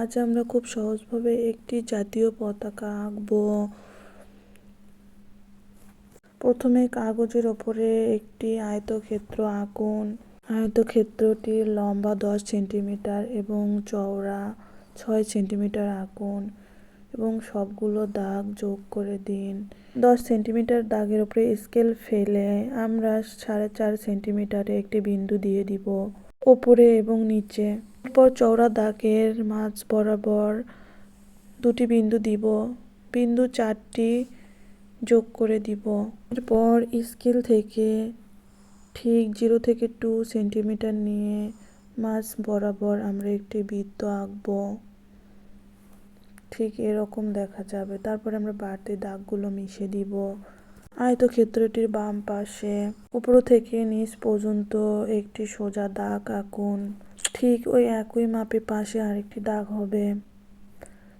আজ আমরা খুব সহজভাবে একটি জাতীয় পতাকা আঁকবো। প্রথমে কাগজের ওপরে একটি আয়তক্ষেত্র আঁকুন। আয়তক্ষেত্রটির লম্বা দশ সেন্টিমিটার এবং চওড়া ছয় সেন্টিমিটার আঁকুন এবং সবগুলো দাগ যোগ করে দিন। দশ সেন্টিমিটার দাগের ওপরে স্কেল ফেলে আমরা সাড়ে চার সেন্টিমিটারে একটি বিন্দু দিয়ে দিব। ওপরে এবং নিচে এরপর চওড়া দাগের মাঝ বরাবর দুটি বিন্দু দিব। বিন্দু চারটি যোগ করে দিব। এরপর স্কেল থেকে ঠিক জিরো থেকে টু সেন্টিমিটার নিয়ে মাঝ বরাবর আমরা একটি বৃত্ত আঁকবো। ঠিক এরকম দেখা যাবে। তারপরে আমরা বাড়তি দাগগুলো মিশে দিব। আয়তক্ষেত্রটির বাম পাশে, উপর থেকে নিচ পর্যন্ত একটি সোজা দাগ আঁকুন। ঠিক ওই একই মাপে পাশে আরেকটি দাগ হবে।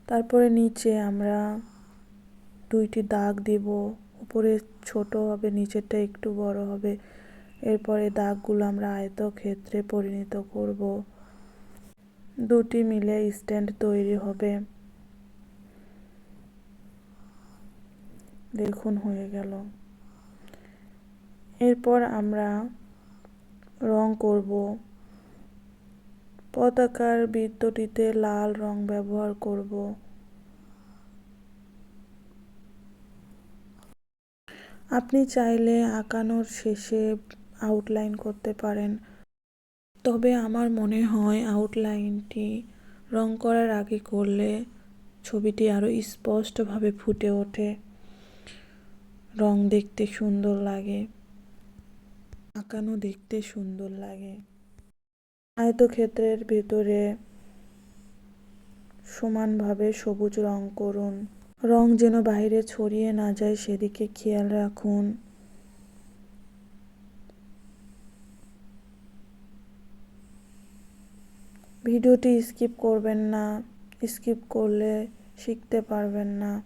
তারপরে নিচে আমরা দুইটি দাগ দিব। উপরে ছোট হবে, নিচেরটা একটু বড় হবে। এরপরে দাগগুলো আমরা আয়তক্ষেত্রে পরিণত করব। দুটি মিলে স্ট্যান্ড তৈরি হবে। দেখুন হয়ে গেল। এরপর আমরা রং করব। পতাকার বৃত্তটিতে লাল রং ব্যবহার করব। আপনি চাইলে আঁকানোর শেষে আউটলাইন করতে পারেন। তবে আমার মনে হয় আউটলাইনটি রং করার আগে করলে ছবিটি আরও স্পষ্টভাবে ফুটে ওঠে। রং দেখতে সুন্দর লাগে। আঁকানো দেখতে সুন্দর লাগে। আয়তক্ষেত্রের ভেতরে সমানভাবে সবুজ রং করুন। রং যেন বাইরে ছড়িয়ে না যায়, সেদিকে খেয়াল রাখুন। ভিডিওটি স্কিপ করবেন না। স্কিপ করলে শিখতে পারবেন না।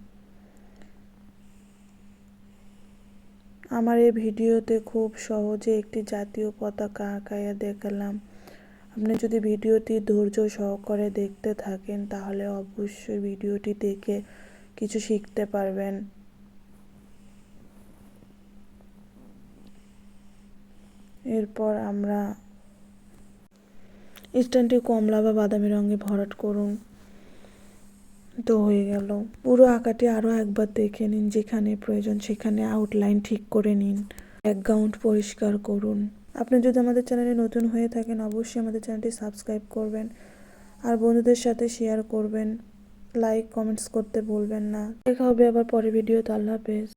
আমার এই ভিডিওতে খুব সহজে একটি জাতীয় পতাকা আঁকাইয়া দেখালাম। আপনি যদি ভিডিওটি ধৈর্য সহকারে দেখতে থাকেন, তাহলে অবশ্যই ভিডিওটি দেখে কিছু শিখতে পারবেন। এরপর আমরা স্ট্যান্ডটি কমলা বা বাদামি রঙে ভরাট করুন। তো হয়ে গেল। পুরো আঁকাটি আরও একবার দেখে নিন যেখানে প্রয়োজন সেখানে আউটলাইন ঠিক করে নিন। ব্যাকগ্রাউন্ড পরিষ্কার করুন। আপনি যদি আমাদের চ্যানেলে নতুন হয়ে থাকেন, অবশ্যই আমাদের চ্যানেলটি সাবস্ক্রাইব করবেন আর বন্ধুদের সাথে শেয়ার করবেন। লাইক কমেন্টস করতে বলবেন না। দেখা হবে আবার পরে ভিডিওতে আল্লাহ হাফেজ।